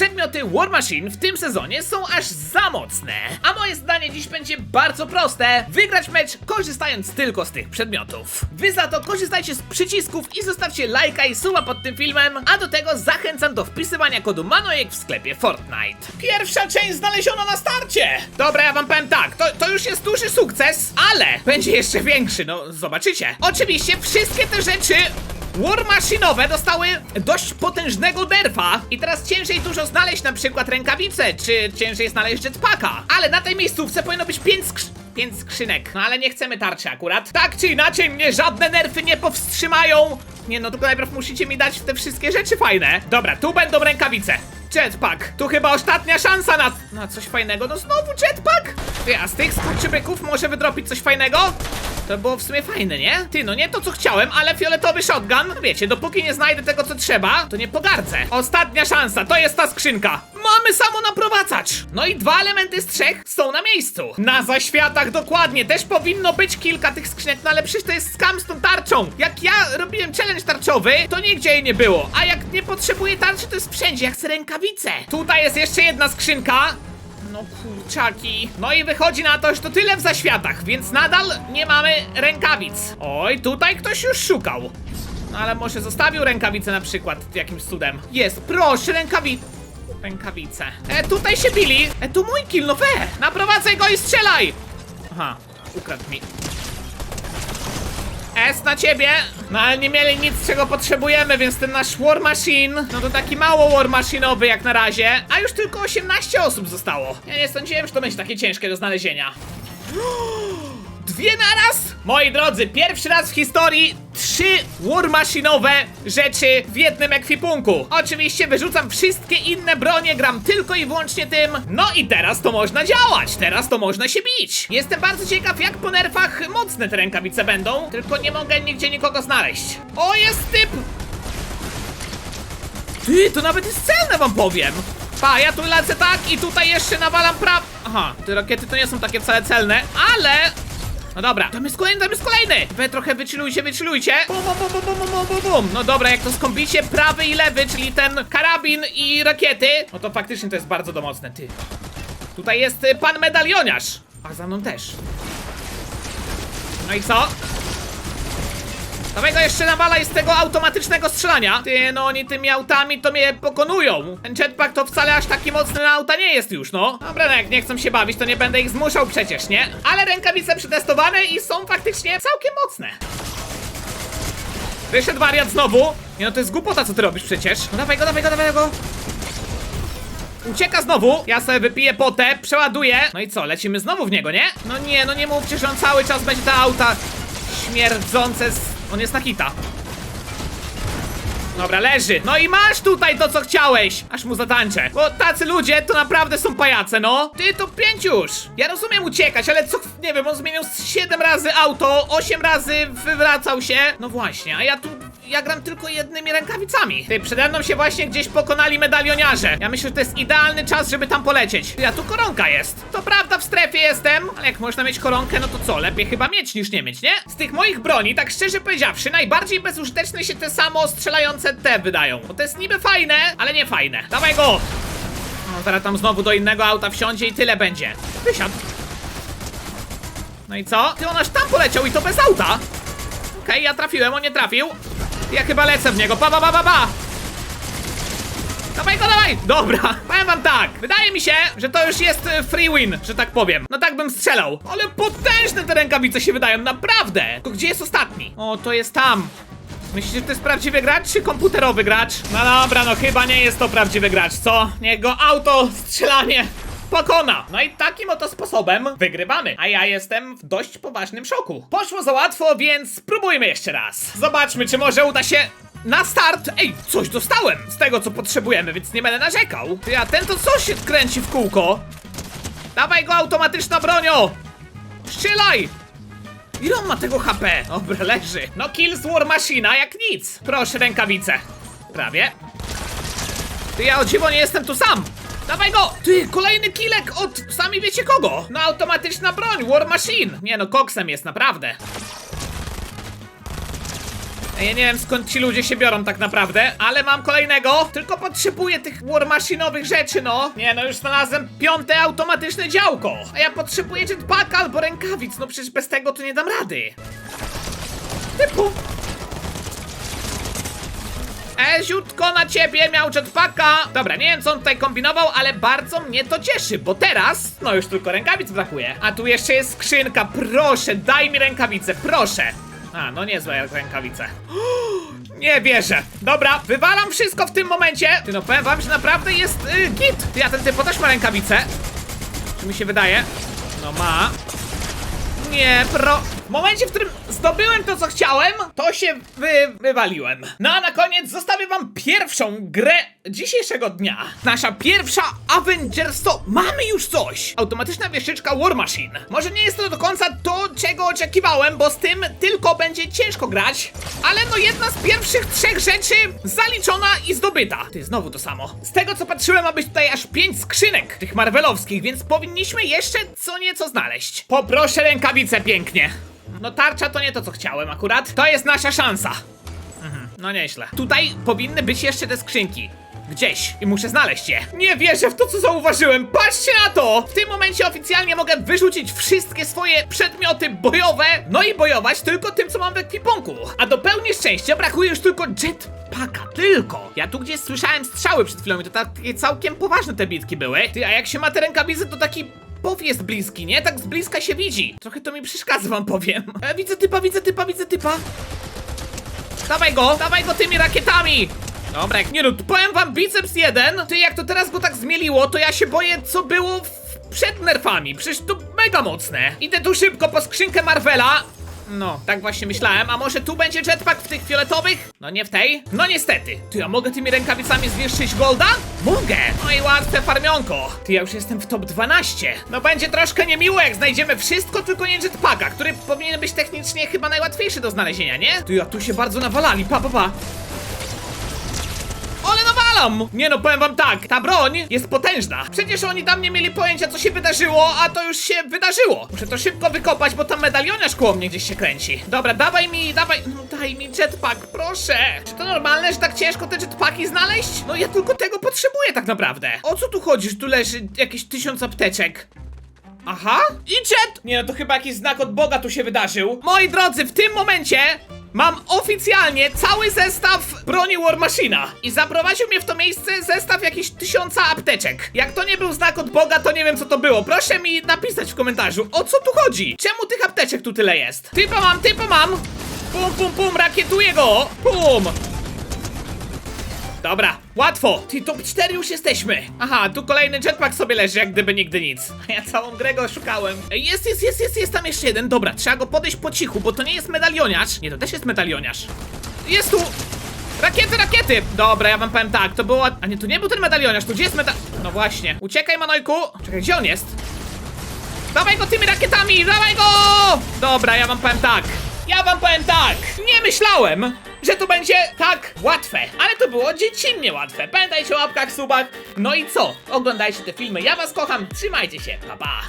Przedmioty War Machine w tym sezonie są aż za mocne. A moje zdanie dziś będzie bardzo proste. Wygrać mecz korzystając tylko z tych przedmiotów. Wy za to korzystajcie z przycisków i zostawcie lajka i suba pod tym filmem, a do tego zachęcam do wpisywania kodu MANOJEK w sklepie Fortnite. Pierwsza część znaleziona na starcie! Dobra, ja wam powiem tak, to, to już jest duży sukces, ale będzie jeszcze większy, no zobaczycie. Oczywiście wszystkie te rzeczy War Machine'owe dostały dość potężnego nerfa i teraz ciężej dużo znaleźć na przykład rękawice, czy ciężej znaleźć jetpacka. Ale na tej miejscówce powinno być 5 skrzy... Pięć skrzynek, no ale nie chcemy tarczy akurat. Tak czy inaczej, mnie żadne nerfy nie powstrzymają. Nie no, tylko najpierw musicie mi dać te wszystkie rzeczy fajne. Dobra, tu będą rękawice. Jetpack, tu chyba ostatnia szansa na, na coś fajnego. No znowu jetpack? A z tych skurczybyków może wydropić coś fajnego? To było w sumie fajne, nie? Ty, no nie to co chciałem, ale fioletowy shotgun. Wiecie, dopóki nie znajdę tego co trzeba, to nie pogardzę. Ostatnia szansa, to jest ta skrzynka. Mamy samo naprowadzacz. No i dwa elementy z trzech są na miejscu. Na zaświatach dokładnie, też powinno być kilka tych skrzynek, no ale przecież to jest skam z tą tarczą. Jak ja robiłem challenge tarczowy, to nigdzie jej nie było. A jak nie potrzebuję tarczy, to jest wszędzie, jak chcę rękawice. Tutaj jest jeszcze jedna skrzynka. No kurczaki. No i wychodzi na to, że to tyle w zaświatach, więc nadal nie mamy rękawic. Oj, tutaj ktoś już szukał. No ale może zostawił rękawice na przykład jakimś cudem. Jest, proszę, rękawice. Rękawice. E, tutaj się bili. E, tu mój kill, no we. Naprowadzaj go i strzelaj. Aha, ukradł mi. S na ciebie! No ale nie mieli nic, czego potrzebujemy, więc ten nasz War Machine, no to taki mało War Machine'owy jak na razie, a już tylko 18 osób zostało. Ja nie sądziłem, że to będzie takie ciężkie do znalezienia. Dwie naraz? Moi drodzy, pierwszy raz w historii trzy War Machine'owe rzeczy w jednym ekwipunku. Oczywiście wyrzucam wszystkie inne bronie, gram tylko i wyłącznie tym. No i teraz to można działać, teraz to można się bić. Jestem bardzo ciekaw, jak po nerfach mocne te rękawice będą, tylko nie mogę nigdzie nikogo znaleźć. O, jest typ! Ty, to nawet jest celne, wam powiem. Pa, ja tu lecę tak i tutaj jeszcze nawalam praw... Aha, te rakiety to nie są takie wcale celne, ale... No dobra, tam jest kolejny, tam jest kolejny! Wy trochę wychillujcie. Bum, bum, bum, bum, bum, bum, bum, bum. No dobra, jak to skombicie prawy i lewy, czyli ten karabin i rakiety, no to faktycznie to jest bardzo domocne, ty. Tutaj jest y, pan medalioniarz, a za mną też. No i co? Dawaj go jeszcze nawalaj z tego automatycznego strzelania. Ty, no oni tymi autami to mnie pokonują. Ten jetpack to wcale aż taki mocny na auta nie jest już, no. Dobra, no jak nie chcą się bawić, to nie będę ich zmuszał przecież, nie? Ale rękawice przetestowane i są faktycznie całkiem mocne. Wyszedł wariat znowu. Nie no, to jest głupota, co ty robisz przecież. No dawaj go, dawaj go, dawaj go. Ucieka znowu. Ja sobie wypiję potę, przeładuję. No i co, lecimy znowu w niego, nie? No nie, no nie mówcie, że on cały czas będzie te auta śmierdzące z... On jest na hita. Dobra, leży. No i masz tutaj to, co chciałeś. Aż mu zatańczę. Bo tacy ludzie to naprawdę są pajace, no. Ty to pięć już. Ja rozumiem uciekać, ale co, nie wiem, on zmienił z 7 razy auto, 8 razy wywracał się. No właśnie, a ja tu, ja gram tylko jednymi rękawicami. Ty, przede mną się właśnie gdzieś pokonali medalioniarze. Ja myślę, że to jest idealny czas, żeby tam polecieć. Ja tu koronka jest. To prawda, w strefie jestem, ale jak można mieć koronkę, no to co, lepiej chyba mieć niż nie mieć, nie? Z tych moich broni, tak szczerze powiedziawszy, najbardziej bezużyteczne się te samo strzelające te wydają. Bo to jest niby fajne, ale nie fajne. Dawaj go! No, zaraz tam znowu do innego auta wsiądzie i tyle będzie. Wysiadł. No i co? Ty on aż tam poleciał i to bez auta. Okej, ja trafiłem, on nie trafił. Ja chyba lecę w niego. Pa, pa, pa, pa, pa. Dawaj go, dawaj! Dobra, powiem wam tak. Wydaje mi się, że to już jest e, free win, że tak powiem. No tak bym strzelał. Ale potężne te rękawice się wydają, naprawdę. Tylko gdzie jest ostatni? O, to jest tam. Myślicie, że to jest prawdziwy gracz, czy komputerowy gracz? No dobra, no chyba nie jest to prawdziwy gracz, co? Niech go auto strzelanie pokona. No i takim oto sposobem wygrywamy. A ja jestem w dość poważnym szoku. Poszło za łatwo, więc spróbujmy jeszcze raz. Zobaczmy, czy może uda się na start. Ej, coś dostałem z tego, co potrzebujemy, więc nie będę narzekał. Ty, a ten to co się kręci w kółko? Dawaj go automatyczna bronią! Strzelaj! Ile on ma tego HP? Dobra, leży. No kill z War Machina jak nic. Proszę rękawice. Prawie. Ty, ja o dziwo nie jestem tu sam. Dawaj go! Ty, kolejny kilek od sami wiecie kogo. No automatyczna broń, War Machine. Nie no, koksem jest, naprawdę. Ja nie wiem skąd ci ludzie się biorą tak naprawdę, ale mam kolejnego. Tylko potrzebuję tych war maszynowych rzeczy, no. Nie no, już znalazłem piąte automatyczne działko. A ja potrzebuję jetpacka albo rękawic, no przecież bez tego to nie dam rady. Typu. Eziutko na ciebie miał jetpacka! Dobra, nie wiem co on tutaj kombinował, ale bardzo mnie to cieszy, bo teraz, no już tylko rękawic brakuje. A tu jeszcze jest skrzynka, proszę, daj mi rękawicę, proszę! A, no niezłe rękawice. Nie wierzę. Dobra, wywalam wszystko w tym momencie. Ty no powiem wam, że naprawdę jest y, git. Ty, a ten typo też ma rękawice. Czy mi się wydaje? No ma. Nie, pro... W momencie, w którym zdobyłem to, co chciałem, to się wy... wywaliłem. No a na koniec zostawię wam pierwszą grę dzisiejszego dnia. Nasza pierwsza Avengers to mamy już coś. Automatyczna wieszyczka War Machine. Może nie jest to do końca to, czego oczekiwałem, bo z tym tylko będzie ciężko grać, ale no jedna z pierwszych trzech rzeczy zaliczona i zdobyta. Ty, znowu to samo. Z tego, co patrzyłem, ma być tutaj aż pięć skrzynek, tych marvelowskich, więc powinniśmy jeszcze co nieco znaleźć. Poproszę rękawice pięknie. No tarcza to nie to, co chciałem akurat. To jest nasza szansa. Mhm, no nieźle. Tutaj powinny być jeszcze te skrzynki. Gdzieś. I muszę znaleźć je. Nie wierzę w to, co zauważyłem. Patrzcie na to! W tym momencie oficjalnie mogę wyrzucić wszystkie swoje przedmioty bojowe, no i bojować tylko tym, co mam w ekwipunku. A do pełni szczęścia brakuje już tylko jetpacka. Tylko. Ja tu gdzieś słyszałem strzały przed chwilą i to takie całkiem poważne te bitki były. Ty, a jak się ma te rękawice, to taki Pow jest bliski, nie? Tak z bliska się widzi. Trochę to mi przeszkadza, wam powiem. E, widzę typa, widzę typa, widzę typa. Dawaj go, dawaj go tymi rakietami. Dobra, jak nie no, powiem wam biceps jeden. Ty, jak to teraz go tak zmieliło, to ja się boję, co było w... przed nerfami. Przecież to mega mocne. Idę tu szybko po skrzynkę Marvela. No, tak właśnie myślałem. A może tu będzie jetpack w tych fioletowych? No nie w tej? No niestety. Ty, ja mogę tymi rękawicami zwiększyć golda? Mogę! No i łatwe farmionko. Ty, ja już jestem w top 12. No będzie troszkę niemiło, jak znajdziemy wszystko, tylko nie jetpacka, który powinien być technicznie chyba najłatwiejszy do znalezienia, nie? Ty, a tu się bardzo nawalali, pa, pa, pa. Nawalam! Nie no, powiem wam tak, ta broń jest potężna. Przecież oni tam nie mieli pojęcia, co się wydarzyło, a to już się wydarzyło. Muszę to szybko wykopać, bo tam medalioniarz koło mnie gdzieś się kręci. Dobra, dawaj mi, dawaj, no daj mi jetpack, proszę. Czy to normalne, że tak ciężko te jetpacki znaleźć? No ja tylko tego potrzebuję tak naprawdę. O co tu chodzi, tu leży jakieś tysiąc apteczek? Aha, i jet! Nie no, to chyba jakiś znak od Boga tu się wydarzył. Moi drodzy, w tym momencie mam oficjalnie cały zestaw broni War Machina. I zaprowadził mnie w to miejsce zestaw jakichś tysiąca apteczek. Jak to nie był znak od Boga, to nie wiem co to było. Proszę mi napisać w komentarzu, o co tu chodzi? Czemu tych apteczek tu tyle jest? Typa mam, typa mam! Pum, pum, pum, rakietuję go! Pum! Dobra, łatwo! Ty top 4 już jesteśmy! Aha, tu kolejny jetpack sobie leży, jak gdyby nigdy nic. A ja całą grę go szukałem. Ej, Jest, jest, jest, jest, jest tam jeszcze jeden. Dobra, trzeba go podejść po cichu, bo to nie jest medalioniarz. Nie, to też jest medalioniarz. Jest tu! Rakiety, rakiety! Dobra, ja wam powiem tak, to było... A nie, tu nie był ten medalioniarz, tu gdzie jest medal... No właśnie. Uciekaj, Manojku! Czekaj, gdzie on jest? Dawaj go tymi rakietami! Dawaj go! Dobra, ja wam powiem tak. Ja wam powiem tak. Nie myślałem, że to będzie tak łatwe. Ale to było dziecinnie łatwe. Pamiętajcie o łapkach, subach. No i co? Oglądajcie te filmy. Ja was kocham. Trzymajcie się. Pa, pa.